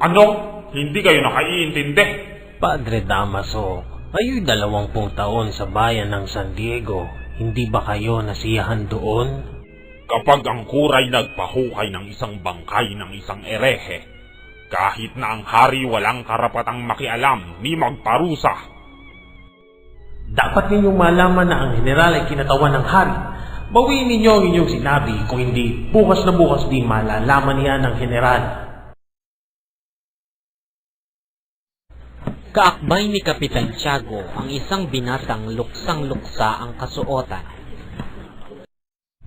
Ano? Hindi kayo nakaiintindi? Padre Damaso, kayo'y dalawampung taon sa bayan ng San Diego. Hindi ba kayo nasiyahan doon? Kapag ang kuray nagpahukay ng isang bangkay ng isang erehe, kahit na ang hari walang karapatang makialam ni magparusa, Dapat ninyong malaman na ang general ay kinatawan ng hari. Bawiin ninyo ang inyong sinabi kung hindi bukas na bukas din malalaman niya ng general. Kaakbay ni Kapitan Tiago ang isang binatang luksang-luksa ang kasuotan.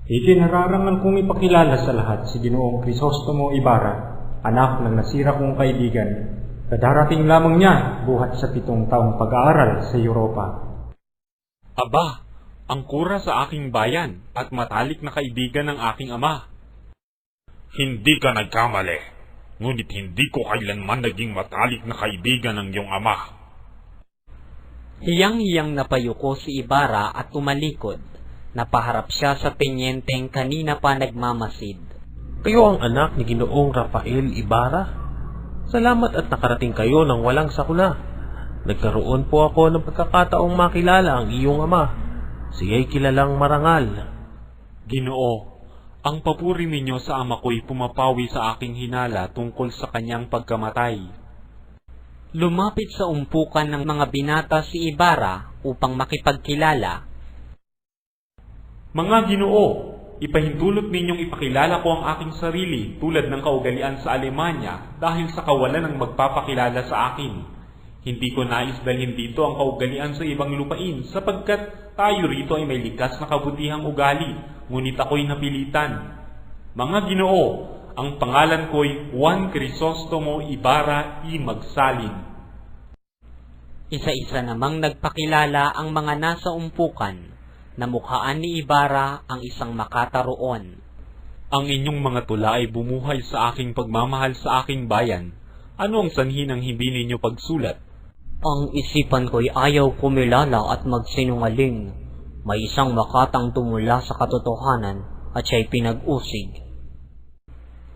Ikinararangan kong ipakilala sa lahat si Ginoong Crisostomo Ibarra, anak ng nasira kong kaibigan, na darating lamang niya buhat sa pitong taong pag-aaral sa Europa. Aba, ang kura sa aking bayan at matalik na kaibigan ng aking ama. Hindi ka nagkamali, ngunit hindi ko kailanman naging matalik na kaibigan ng iyong ama. Hiyang-hiyang napayuko si Ibarra at tumalikod. Napaharap siya sa penyenteng kanina pa nagmamasid. Kayo ang anak ni Ginoong Rafael Ibarra? Salamat at nakarating kayo ng walang sakuna. Nagkaroon po ako ng pagkakataong makilala ang iyong ama. Siya'y kilalang marangal. Ginoo, ang papuri ninyo sa ama ko'y pumapawi sa aking hinala tungkol sa kanyang pagkamatay. Lumapit sa umpukan ng mga binata si Ibarra upang makipagkilala. Mga ginoo, ipahintulot ninyong ipakilala ko ang aking sarili tulad ng kaugalian sa Alemanya dahil sa kawalan ng magpapakilala sa akin. Hindi ko nais dalhin dito ang kaugalian sa ibang lupain sapagkat tayo rito ay may likas na kabutihang ugali, ngunit ako'y napilitan. Mga ginoo, ang pangalan ko'y Juan Crisostomo Ibarra I. Magsalin. Isa-isa namang nagpakilala ang mga nasa umpukan na mukhaan ni Ibarra ang isang makataroon. Ang inyong mga tula ay bumuhay sa aking pagmamahal sa aking bayan. Ano ang sanhi ng hindi ninyo pagsulat? Ang isipan ko'y ayaw kumilala at magsinungaling. May isang makatang tumula sa katotohanan at siya'y pinag-usig.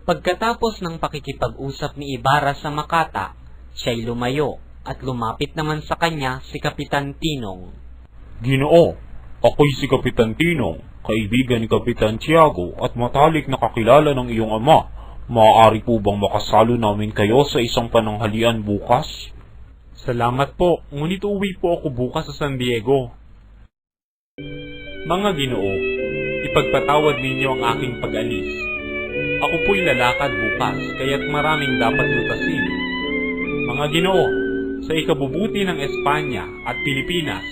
Pagkatapos ng pakikipag-usap ni Ibarra sa Makata, siya'y lumayo at lumapit naman sa kanya si Kapitan Tinong. Ginoo, ako'y si Kapitan Tinong, kaibigan ni Kapitan Tiago at matalik na kakilala ng iyong ama. Maaari po bang makasalo namin kayo sa isang pananghalian bukas? Salamat po, ngunit uwi po ako bukas sa San Diego. Mga ginoo, ipagpatawad ninyo ang aking pag-alis. Ako po'y lalakad bukas, kaya't maraming dapat lutasin. Mga ginoo, sa ikabubuti ng Espanya at Pilipinas,